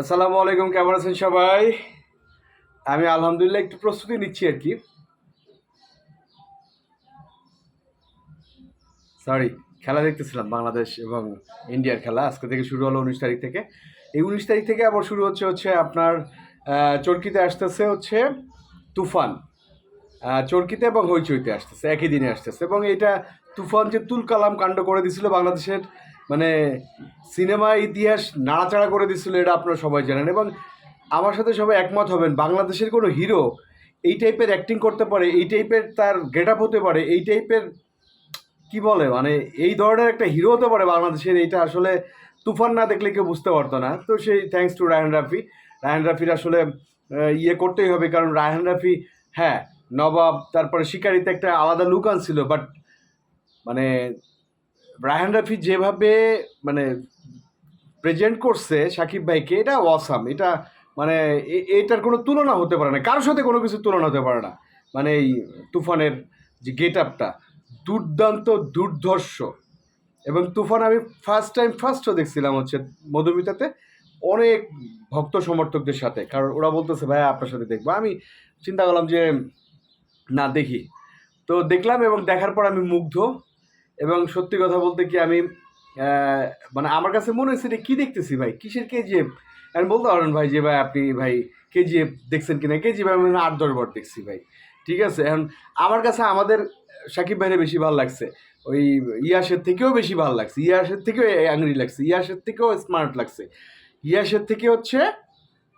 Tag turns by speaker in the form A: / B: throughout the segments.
A: আসসালামু আলাইকুম, কেমন আছেন সবাই? আমি আলহামদুলিল্লাহ একটু প্রস্তুতি নিচ্ছি আর কি। সরি খেলা দেখতেছিলাম, বাংলাদেশ এবং ইন্ডিয়ার খেলা। আজকে থেকে শুরু হলো উনিশ তারিখ থেকে। এই উনিশ তারিখ থেকে আবার শুরু হচ্ছে হচ্ছে আপনার চরকিতে আসতেছে হচ্ছে তুফান। চরকিতে এবং হইচইতে আসতেছে, একই দিনে আসতেছে। এবং এটা তুফান যে তুল কালাম কাণ্ড করে দিছিল বাংলাদেশের মানে সিনেমা, ইতিহাস নাড়াচাড়া করে দিছিল এটা আপনারা সবাই জানেন এবং আমার সাথে সবাই একমত হবেন। বাংলাদেশের কোনো হিরো এই টাইপের অ্যাক্টিং করতে পারে, এই টাইপের তার গেট আপ হতে পারে, এই টাইপের কি বলে মানে এই ধরনের একটা হিরো হতে পারে বাংলাদেশের এইটা আসলে তুফান না দেখলে কেউ বুঝতে পারতো না। তো সেই থ্যাংকস টু রায়হান রাফি রায়হান রাফির আসলে ইয়ে করতেই হবে কারণ রায়হান রাফি হ্যাঁ নবাব, তারপরে শিকারিতে একটা আলাদা লুক আনছিল বাট মানে রায়হান রাফি যেভাবে মানে প্রেজেন্ট করছে সাকিব ভাইকে, এটা ওয়াসাম এটা মানে এটার কোনো তুলনা হতে পারে না। কারোর সাথে কোনো কিছু তুলনা হতে পারে না। মানে এই তুফানের যে গেট আপটা দুর্দান্ত, দুর্ধর্ষ। এবং তুফান আমি ফার্স্ট টাইম ফার্স্টও দেখছিলাম হচ্ছে মধুমিতাতে, অনেক ভক্ত সমর্থকদের সাথে। কারণ ওরা বলতেছে, ভাই, আপনার সাথে দেখব। আমি চিন্তা করলাম যে, না, দেখি। তো দেখলাম এবং দেখার পর আমি মুগ্ধ। এবং সত্যি কথা বলতে কি আমি মানে আমার কাছে মনে হয়েছে কী দেখতেছি ভাই? কিসের কেজিএফ আমি বলতে পারেন ভাই যে ভাই আপনি ভাই কেজিএফ দেখছেন কিনা? কেজিএফ আমি মনে আট, দশ বার দেখছি ভাই। ঠিক আছে? এখন আমার কাছে আমাদের সাকিব ভাইরে বেশি ভালো লাগছে। ওই ইয়াসের থেকেও বেশি ভালো লাগছে। ইয়াসের থেকেও অ্যাংরি লাগছে। ইয়াসের থেকেও স্মার্ট লাগছে। ইয়াসের থেকে হচ্ছে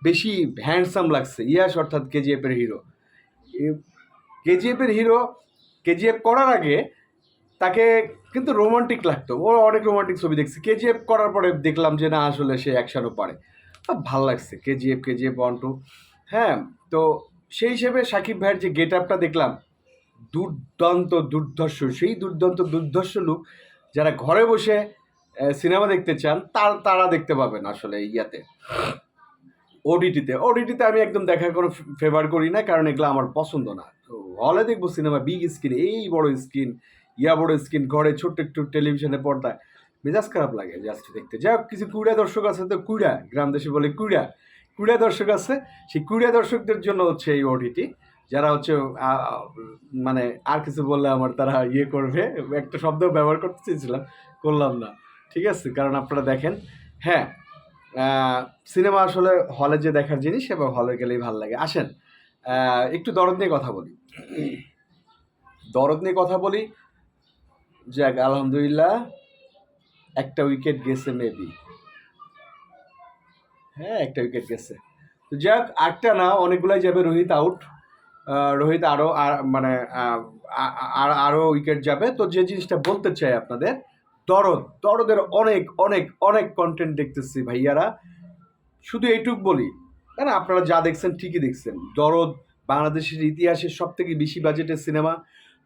A: বেশি হ্যান্ডসাম লাগছে। ইয়াস অর্থাৎ কেজিএফের হিরো কেজিএফের হিরো কেজিএফ করার আগে তাকে কিন্তু রোমান্টিক লাগতো। ও অনেক রোমান্টিক ছবি দেখছি। কেজিএফ করার পরে দেখলাম যে, না, আসলে সে অ্যাকশনও পারে। ভালো লাগছে। কেজিএফ কেজিএফ ওয়ান টু হ্যাঁ তো সেই হিসেবে সাকিব ভাইয়ের যে গেট আপটা দেখলাম, দুর্দান্ত, দুর্ধর্ষ, সেই দুর্দান্ত, দুর্ধর্ষ লুক যারা ঘরে বসে সিনেমা দেখতে চান, তার, তারা দেখতে পাবেন আসলে ইয়াতে। ওডিটিতে ওডিটিতে আমি একদম দেখার কোনো ফেভার করি না, কারণ এগুলো আমার পছন্দ না। হলে দেখব সিনেমা বিগ স্ক্রিন এই বড় স্ক্রিন ইয়া বড় স্ক্রিন ঘরে ছোট্ট একটু টেলিভিশনে পর্দায়। মেজাজ খারাপ লাগে জাস্ট দেখতে। যাই হোক, কিছু কুড়া দর্শক আছে তো কুড়া গ্রাম দেশে বলে কুড়া কুড়া দর্শক আছে, সেই কুড়া দর্শকদের জন্য হচ্ছে এই ওটিটি যারা হচ্ছে মানে আর কিছু বললে আমার তারা ইয়ে করবে। একটা শব্দ ব্যবহার করতে চেয়েছিলাম, করলাম না। ঠিক আছে, কারণ আপনারা দেখেন হ্যাঁ সিনেমা আসলে হলে যে দেখার জিনিস এবং হলে গেলেই ভালো লাগে। আসেন একটু দরদ নিয়ে কথা বলি। দরদ নিয়ে কথা বলি যাক, আলহামদুলিল্লাহ, একটা উইকেট গেছে মেবি হ্যাঁ একটা উইকেট গেছে। তো যাক, আটটা না, অনেকগুলাই যাবে, রোহিত আউট রোহিত আরও আর মানে আরও উইকেট যাবে। তো যে জিনিসটা বলতে চাই আপনাদের দরদ দরদের অনেক অনেক অনেক কন্টেন্ট দেখতেছি ভাইয়ারা। শুধু এইটুক বলি, না না, আপনারা যা দেখছেন ঠিকই দেখছেন। দরদ বাংলাদেশের ইতিহাসের সব থেকে বেশি বাজেটের সিনেমা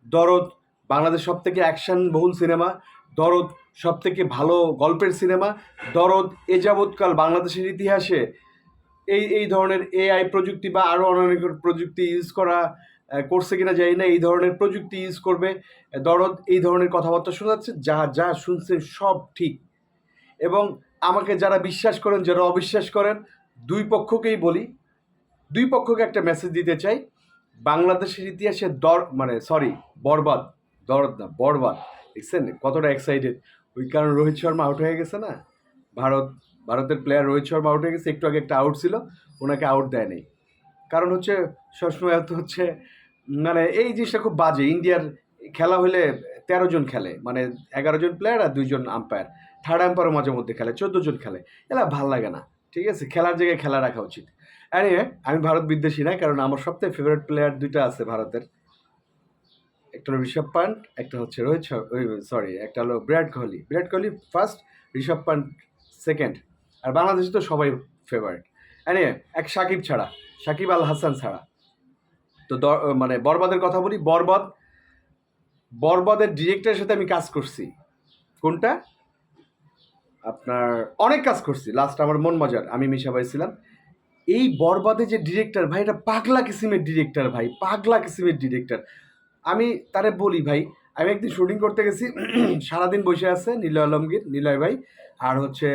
A: দরদ বাংলাদেশ সব থেকে অ্যাকশন বহুল সিনেমা দরদ সব থেকে ভালো গল্পের সিনেমা দরদ এ যাবৎকাল বাংলাদেশের ইতিহাসে এই এই ধরনের এআই প্রযুক্তি বা আরও অনেক প্রযুক্তি ইউজ করা করছে কিনা জানি না, এই ধরনের প্রযুক্তি ইউজ করবে। দরদ এই ধরনের কথাবার্তা শোনাচ্ছে, যা যা শুনছেন সব ঠিক। এবং আমাকে যারা বিশ্বাস করেন, যারা অবিশ্বাস করেন, দুই পক্ষকেই বলি। দুই পক্ষকে একটা মেসেজ দিতে চাই। বাংলাদেশের ইতিহাসে দর মানে সরি বরবাদ। দরদ না বরবাদ, দেখছেন? কতটা এক্সাইটেড ওই কারণ রোহিত শর্মা আউট হয়ে গেছে না? ভারত, ভারতের প্লেয়ার রোহিত শর্মা আউট হয়ে গেছে, একটু আগে একটা আউট ছিল, ওনাকে আউট দেয় নাই কারণ হচ্ছে, সবসময় এত হচ্ছে মানে এই জিনিসটা খুব বাজে। ইন্ডিয়ার খেলা হলে তেরো জন খেলে মানে এগারো জন প্লেয়ার আর দুইজন আম্পায়ার থার্ড আম্পায়ারও মাঝে মধ্যে খেলে, চোদ্দ জন খেলে। এলা ভালো লাগে না, ঠিক আছে? খেলার জায়গায় খেলা রাখা উচিত। অ্যানিওয়ে আমি ভারত বিদ্বেষী না, কারণ আমার সবথেকে ফেভারিট প্লেয়ার দুইটা আছে ভারতের। একটা হলো ঋষভ পান্ট, একটা হচ্ছে রোহিত সরি একটা হলো বিরাট কোহলি। বিরাট কোহলি ফার্স্ট ঋষভ পান্ট সেকেন্ড আর বাংলাদেশে তো সবাই ফেভারিট অ্যানিওয়ে এক সাকিব ছাড়া, সাকিব আল হাসান ছাড়া। তো মানে বরবাদের কথা বলি, বরবাদ, বরবাদের ডিরেক্টরের সাথে আমি কাজ করছি। কোনটা? আপনার, অনেক কাজ করছি। লাস্ট আমার মন মজার, আমি মিশা ভাই ছিলাম। এই বরবাদে যে ডিরেক্টর ভাই, এটা পাগলা কিসিমের ডিরেক্টর ভাই, পাগলা কিসিমের ডিরেক্টর আমি তারে বলি ভাই, আমি একদিন শুটিং করতে গেছি, সারাদিন বসে আছে নিলয় আলমগীর, নীলয় ভাই, আর হচ্ছে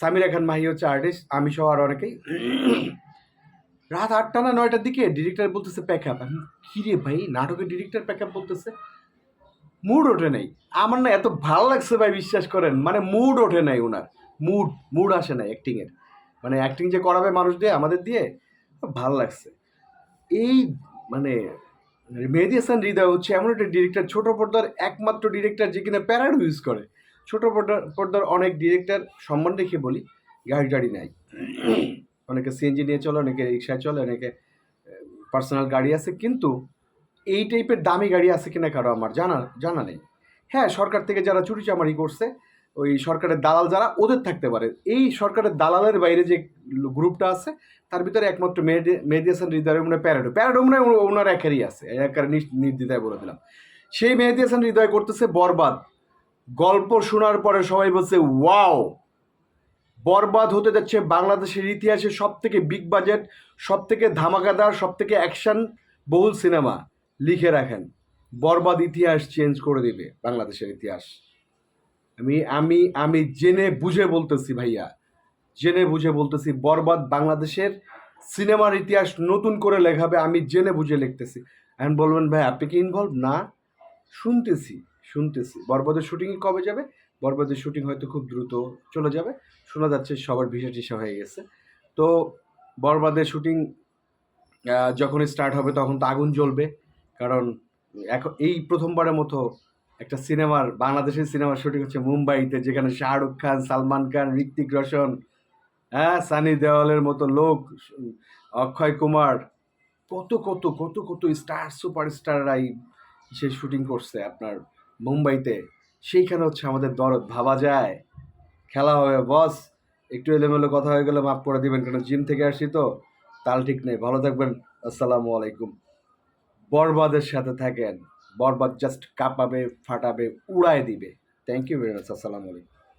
A: সামিরা খান মাহি হচ্ছে আর্টিস্ট আমি সহ আর অনেকেই। রাত আটটা না নয়টার দিকে ডিরেক্টর বলতেছে প্যাক আপ আমি কিরে ভাই, নাটকের ডিরেক্টর প্যাক আপ বলতেছে? মুড ওঠে নাই। আমার না এত ভালো লাগছে ভাই, বিশ্বাস করেন। মানে মুড ওঠে নাই ওনার মুড মুড আসে না অ্যাক্টিংয়ের মানে অ্যাক্টিং যে করাবে মানুষ দিয়ে, আমাদের দিয়ে, ভালো লাগছে। এই মানে মেহেদি হাসান হৃদয় হচ্ছে এমন একটা ডিরেক্টর ছোট পর্দার একমাত্র ডিরেক্টর যে কিনা প্যারাডো ইউজ করে। ছোট পর্দার পর্দার অনেক ডিরেক্টর সম্মান রেখে বলি, গাড়ি টাড়ি নাই। অনেকে সিএনজি নিয়ে চলে, অনেকে রিক্সায় চলে, অনেকে পার্সোনাল গাড়ি আছে, কিন্তু এই টাইপের দামি গাড়ি আছে কিনা কারও আমার জানা জানা নেই। হ্যাঁ সরকার থেকে যারা চুরি চামারি করছে ওই সরকারের দালাল যারা, ওদের থাকতে পারে। এই সরকারের দালালের বাইরে যে গ্রুপটা আছে, তার ভিতরে একমাত্র মেহেদি মেহেদি হাসান হৃদয় মনে প্যারাডো। প্যারাডো মনে ওনার একারই আছে, একার নির্দ্বিধায় বলে দিলাম। সেই মেহেদি হাসান হৃদয় করতেছে বরবাদ। গল্প শোনার পরে সবাই বলছে, ওয়াও! বরবাদ হতে যাচ্ছে বাংলাদেশের ইতিহাসে সব থেকে বিগ বাজেট সব থেকে ধামাকাদার সব থেকে অ্যাকশন বহুল সিনেমা লিখে রাখেন, বরবাদ ইতিহাস চেঞ্জ করে দিবে বাংলাদেশের ইতিহাস। আমি আমি আমি জেনে বুঝে বলতেছি ভাইয়া। জেনে বুঝে বলতেছি, বরবাদ বাংলাদেশের সিনেমার ইতিহাস নতুন করে লেখাবে, আমি জেনে বুঝে লিখতেছি। এখন বলবেন, ভাই, আপনি কি ইনভলভ না। শুনতেছি শুনতেছি। বরবাদের শুটিং কবে যাবে? বরবাদের শুটিং হয়তো খুব দ্রুত চলে যাবে। শোনা যাচ্ছে সবার ভিসা টিসা হয়ে গেছে। তো বরবাদের শুটিং যখন স্টার্ট হবে তখন তো আগুন জ্বলবে। কারণ, এখন এই প্রথমবারের মতো একটা সিনেমার, বাংলাদেশের সিনেমার শুটিং হচ্ছে মুম্বাইতে, যেখানে শাহরুখ খান, সালমান খান, ঋত্বিক রোশন হ্যাঁ সানি দেওয়ালের মতো লোক, অক্ষয় কুমার, কত কত কত কত স্টার সুপার সুপারস্টাররাই সে শুটিং করছে আপনার মুম্বাইতে। সেইখানে হচ্ছে আমাদের দরদ, ভাবা যায়। খেলা হবে, বস, একটু এলোমেলো কথা হয়ে গেলে মাফ করে দিবেন কারণ জিম থেকে আসছি তো? তাল ঠিক নেই, ভালো থাকবেন, আসসালামু আলাইকুম। বরবাদের সাথে থাকেন। বরবাদ জাস্ট কাঁপাবে ফাটাবে উড়ায় দিবে। থ্যাংক ইউ ভেরি মাচ আসসালামু আলাইকুম।